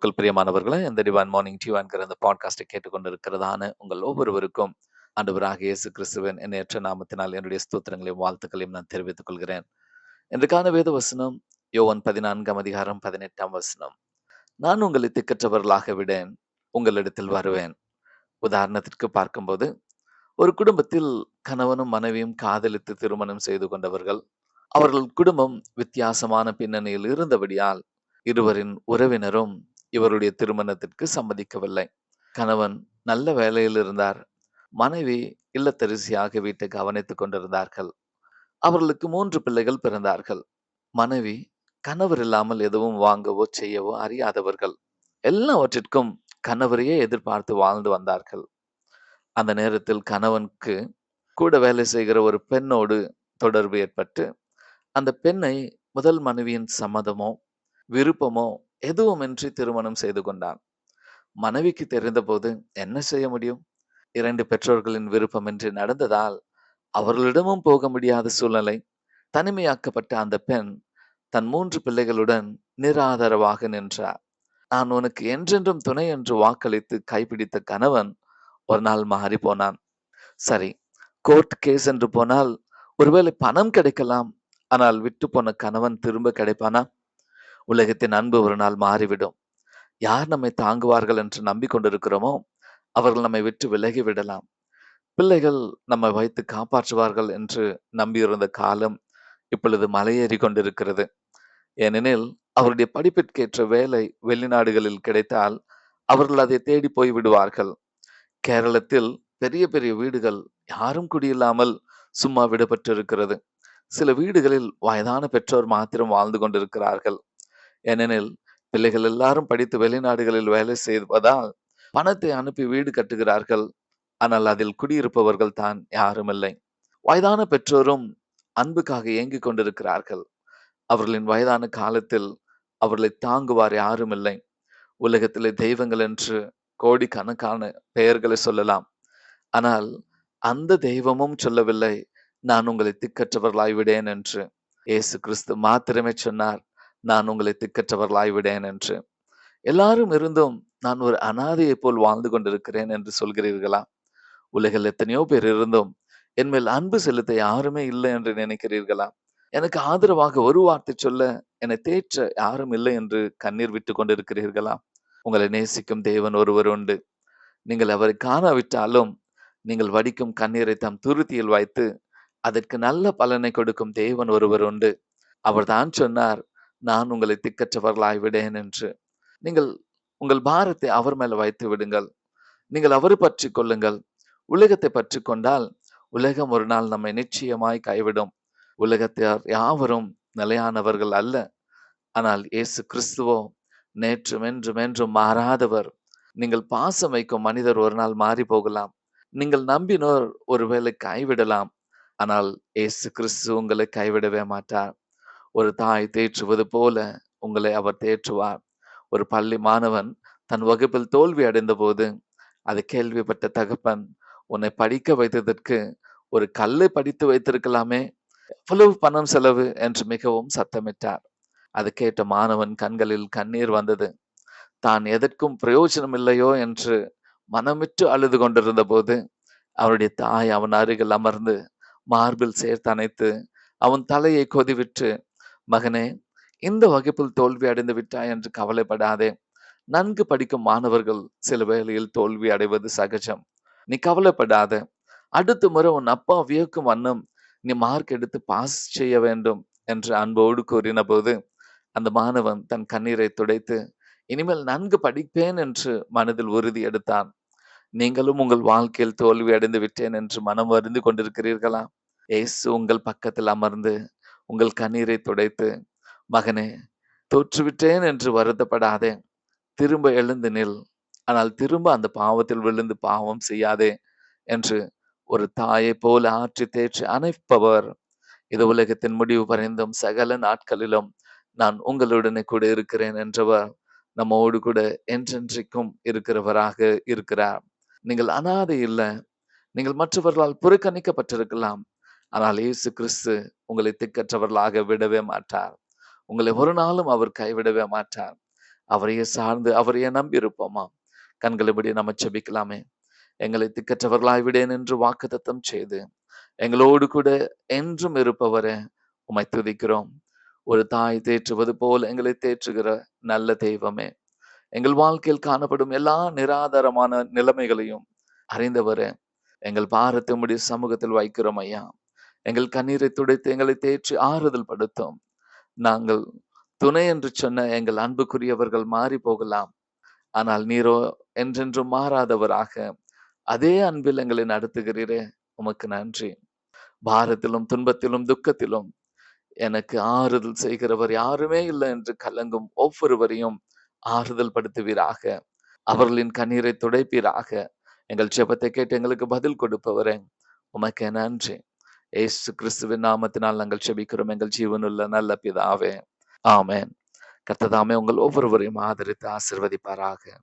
கிறிஸ்துவுக்குள் பிரியமானவர்களே இந்த டிவான் மார்னிங் டியூன்கிற இந்த பாட்காஸ்டை கேட்டுக்கொண்டிருக்கிறதான உங்கள் ஒவ்வொருவருக்கும் ஆண்டவராக இயேசு கிறிஸ்துவின் எண்ணற்ற நாமத்தினால் என்னுடைய ஸ்தோத்திரங்களையும் வாழ்த்துக்களையும் நான் தெரிவித்துக் கொள்கிறேன். இன்றைக்கான வேத வசனம் யோவன் பதினான்காம் அதிகாரம் பதினெட்டாம் வசனம். நான் உங்களை திக்கற்றவர்களாக விடேன் உங்களிடத்தில் வருவேன். உதாரணத்திற்கு பார்க்கும்போது ஒரு குடும்பத்தில் கணவனும் மனைவியும் காதலித்து திருமணம் செய்து கொண்டவர்கள் அவர்கள் குடும்பம் வித்தியாசமான பின்னணியில் இருந்தபடியால் இருவரின் உறவினரும் இவருடைய திருமணத்திற்கு சம்மதிக்கவில்லை. கணவன் நல்ல வேலையில் இருந்தார். மனைவி இல்லத்தரிசியாக வீட்டை கவனித்துக் கொண்டிருந்தார்கள். அவர்களுக்கு மூன்று பிள்ளைகள் பிறந்தார்கள். மனைவி கணவர் இல்லாமல் எதுவும் வாங்கவோ செய்யவோ அறியாதவர்கள். எல்லாவற்றிற்கும் கணவரையே எதிர்பார்த்து வாழ்ந்து வந்தார்கள். அந்த நேரத்தில் கணவனுக்கு கூட வேலை செய்கிற ஒரு பெண்ணோடு தொடர்பு ஏற்பட்டு அந்த பெண்ணை முதல் மனைவியின் சம்மதமோ விருப்பமோ எதுவுமின்றி திருமணம் செய்து கொண்டான். மனைவிக்கு தெரிந்தபோது என்ன செய்ய முடியும்? இரண்டு பெற்றோர்களின் விருப்பமின்றி நடந்ததால் அவர்களிடமும் போக முடியாத சூழ்நிலை. தனிமையாக்கப்பட்ட அந்த பெண் தன் மூன்று பிள்ளைகளுடன் நிராதரவாக நின்றார் நான் உனக்கு என்றென்றும் துணை என்று வாக்களித்து கைப்பிடித்த கணவன் ஒரு நாள் மாறி போனான் சரி கோர்ட் கேஸ் என்று போனால் ஒருவேளை பணம் கிடைக்கலாம். ஆனால் விட்டு போன கணவன் திரும்ப கிடைப்பானா? உலகத்தின் அன்பு ஒரு நாள் மாறிவிடும். யார் நம்மை தாங்குவார்கள் என்று நம்பிக்கொண்டிருக்கிறோமோ அவர்கள் நம்மை விட்டு விலகி விடலாம். பிள்ளைகள் நம்மை வைத்து காப்பாற்றுவார்கள் என்று நம்பியிருந்த காலம் இப்பொழுது மலையேறி கொண்டிருக்கிறது. ஏனெனில் அவருடைய படிப்பிற்கேற்ற வேலை வெளிநாடுகளில் கிடைத்தால் அவர்கள் அதை தேடி போய் விடுவார்கள். கேரளத்தில் பெரிய பெரிய வீடுகள் யாரும் குடியில்லாமல் சும்மா விடப்பட்டிருக்கிறது சில வீடுகளில் வயதான பெற்றோர் மாத்திரம் வாழ்ந்து கொண்டிருக்கிறார்கள். ஏனெனில் பிள்ளைகள் எல்லாரும் படித்து வெளிநாடுகளில் வேலை செய்வதால் பணத்தை அனுப்பி வீடு கட்டுகிறார்கள். ஆனால் அதில் குடியிருப்பவர்கள் தான் யாரும் இல்லை. வயதான பெற்றோரும் அன்புக்காக ஏங்கிக் கொண்டிருக்கிறார்கள். அவர்களின் வயதான காலத்தில் அவர்களை தாங்குவார் யாரும் இல்லை. உலகத்திலே தெய்வங்கள் என்று கோடிக்கணக்கான பெயர்களை சொல்லலாம். ஆனால் அந்த தெய்வமும் சொல்லவில்லை நான் உங்களை திக்கற்றவர்களாய் விடேன் என்று. இயேசு கிறிஸ்து மாத்திரமே சொன்னார். நான் உங்களை திக்கற்றவர்களாய் விடேன் என்று. எல்லாரும் இருந்தும் நான் ஒரு அனாதையை போல் வாழ்ந்து கொண்டிருக்கிறேன் என்று சொல்கிறீர்களா? உலகில் எத்தனையோ பேர் இருந்தும் என் மேல் அன்பு செலுத்த யாருமே இல்லை என்று நினைக்கிறீர்களா? எனக்கு ஆதரவாக ஒரு வார்த்தை சொல்ல என்னை தேற்ற யாரும் இல்லை என்று கண்ணீர் விட்டு கொண்டிருக்கிறீர்களா? உங்களை நேசிக்கும் தேவன் ஒருவர் உண்டு. நீங்கள் அவரை காணாவிட்டாலும் நீங்கள் வடிக்கும் கண்ணீரை தம் துருத்தியில் வைத்து அதற்கு நல்ல பலனை கொடுக்கும் தேவன் ஒருவர் உண்டு. அவர் தான் சொன்னார் நான் உங்களை திக்கற்றவர்களாய் விடேன் என்று. நீங்கள் உங்கள் பாரத்தை அவர் மேல வைத்து விடுங்கள். நீங்கள் அவரை பற்றி கொள்ளுங்கள். உலகத்தை பற்றி கொண்டால் உலகம் ஒரு நாள் நம்மை நிச்சயமாய் கைவிடும். உலகத்தார் யாவரும் நிலையானவர்கள் அல்ல. ஆனால் இயேசு கிறிஸ்துவோ நேற்றும் என்றும் என்றும் மாறாதவர். நீங்கள் பாசம் வைக்கும் மனிதர் ஒரு நாள் மாறி போகலாம் நீங்கள் நம்பினோர் ஒருவேளை கைவிடலாம். ஆனால் இயேசு கிறிஸ்து உங்களை கைவிடவே மாட்டார். ஒரு தாய் தேற்றுவது போல உங்களை அவர் தேற்றுவார். ஒரு பள்ளி மாணவன் தன் வகுப்பில் தோல்வி அடைந்த போது அது கேள்விப்பட்ட தகப்பன் உன்னை படிக்க வைத்ததற்கு ஒரு கல்லை படித்து வைத்திருக்கலாமே எவ்வளவு பணம் செலவு? என்று மிகவும் சத்தமிட்டார். அது கேட்ட மாணவன் கண்களில் கண்ணீர் வந்தது. தான் எதற்கும் பிரயோஜனம் இல்லையோ? என்று மனமிட்டு அழுது கொண்டிருந்த போது அவருடைய தாய் அவன் அருகில் அமர்ந்து மார்பில் சேர்த்து அணைத்து அவன் தலையை கொதிவிட்டு மகனே இந்த வகுப்பில் தோல்வி அடைந்து விட்டாய் என்று கவலைப்படாதே. நன்கு படிக்கும் மாணவர்கள் சில வேளையில் தோல்வி அடைவது சகஜம். நீ கவலைப்படாத. அடுத்த முறை உன் அப்பா வியக்கும் வண்ணம் நீ மார்க் எடுத்து பாஸ் செய்ய வேண்டும் என்று அன்போடு கூறின போது அந்த மாணவன் தன் கண்ணீரை துடைத்து இனிமேல் நன்கு படிப்பேன் என்று மனதில் உறுதி எடுத்தான். நீங்களும் உங்கள் வாழ்க்கையில் தோல்வி அடைந்து விட்டேன் என்று மனம் வருந்து கொண்டிருக்கிறீர்களா? ஏசு உங்கள் பக்கத்தில் அமர்ந்து உங்கள் கண்ணீரை துடைத்து மகனே தோற்றுவிட்டேன் என்று வருத்தப்படாதே. திரும்ப எழுந்து நில். ஆனால் திரும்ப அந்த பாவத்தில் விழுந்து பாவம் செய்யாதே என்று ஒரு தாயை போல ஆற்றி தேற்றி அணைப்பவர். இது உலகத்தின் முடிவு பறைந்தும் சகல நாட்களிலும் நான் உங்களுடனே கூட இருக்கிறேன் என்றவர் நம்மோடு கூட என்றென்றைக்கும் இருக்கிறவராக இருக்கிறார். நீங்கள் அனாதை இல்லை. நீங்கள் மற்றவர்களால் புறக்கணிக்கப்பட்டிருக்கலாம். ஆனால் இயேசு கிறிஸ்து உங்களை திக்கற்றவர்களாக விடவே மாட்டார். உங்களை ஒரு நாளும் அவர் கைவிடவே மாட்டார். அவரையே சார்ந்து அவரையே நம்பி இருப்போமா கண்களை நம்ம செபிக்கலாமே எங்களை திக்கற்றவர்களாய் விடேன் என்று வாக்குத்தத்தம் செய்து எங்களோடு கூட என்றும் இருப்பவரே உமை துதிக்கிறோம். ஒரு தாய் தேற்றுவது போல் எங்களை தேற்றுகிற நல்ல தெய்வமே. எங்கள் வாழ்க்கையில் காணப்படும் எல்லா நிராதாரமான நிலைமைகளையும் அறிந்தவரே எங்கள் பாரத்தை உம்முடைய சமூகத்தில் வைக்கிறோம் ஐயா. எங்கள் கண்ணீரை துடைத்து எங்களை தேற்றி ஆறுதல் படுத்தும். நாங்கள் துணை என்று சொன்ன எங்கள் அன்புக்குரியவர்கள் மாறி போகலாம் ஆனால் நீரோ என்றென்றும் மாறாதவராக அதே அன்பில் எங்களை நடத்துகிறீரே உமக்கு நன்றி. பாரத்திலும் துன்பத்திலும் துக்கத்திலும் எனக்கு ஆறுதல் செய்கிறவர் யாருமே இல்லை என்று கலங்கும் ஒவ்வொருவரையும் ஆறுதல் படுத்துவீராக. அவர்களின் கண்ணீரை துடைப்பீராக. எங்கள் ஜெபத்தை கேட்டு எங்களுக்கு பதில் கொடுப்பவரே உமக்கு நன்றி. ஏசு கிறிஸ்துவின் நாமத்தினால் நாங்கள் செபிக்கிறோம். எங்கள் ஜீவனுள்ள நல்ல பிதாவே. ஆமேன். கத்ததாமே உங்கள் ஒவ்வொருவரையும் ஆதரித்து ஆசிர்வதிப்பாராக.